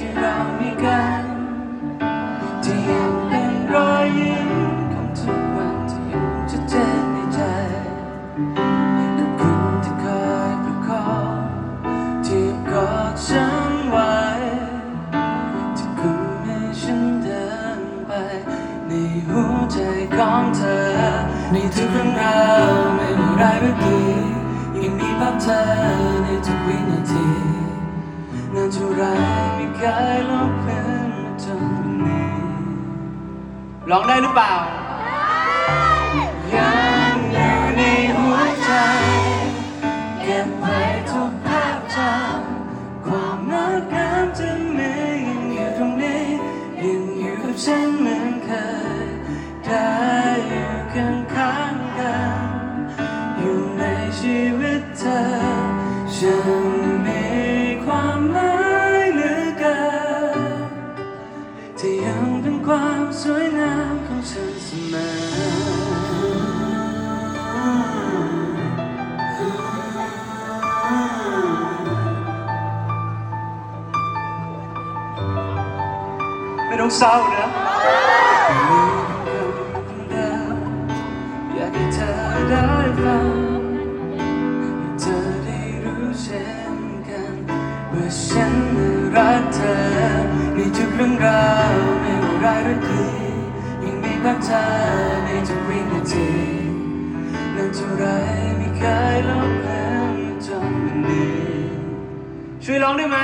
ที่เรามีกัน ที่ยังเป็นรอยยิ้มของทุกวันที่ยังชัดเจนในใจขอบคุณที่คอยประคองที่ยังกอดฉันไว้ที่คุณให้ฉันเดินไป ในหัวใจของเธอ ในทุกเรื่องราวไม่ว่าร้ายหรือดียังมีภาพเธอในทุกวินาทีนานเท่าไรไม่เคยลบเลือนจนนนี้ร้องได้หรือเปล่า ยังอยู่ในหัวใจ เก็บไว้ทุกภาพจำความงดงามจะมียังอยู่ตรงนี้ยังอยู่กับฉัน ต้องเศร้านะอยากให้เธอได้ฟังให้เธอได้รู้เช่นกันว่าฉันรักเธอในทุกเรื่องราวไม่ว่าร้ายหรือดียังมีภาพเธอในทุกวินาทีนานเท่าไรไม่เคยลบเลือนจนวันนี้ช่วยร้องได้ไหม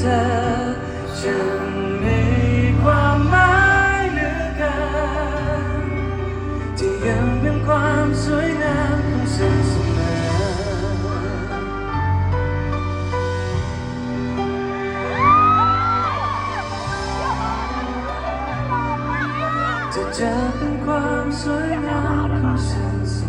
เธอฉันมีความหมายเหลือเกินที่ยังเป็นความสวยงามของฉันเสมอจะเจอเป็นความสวยงามของฉัน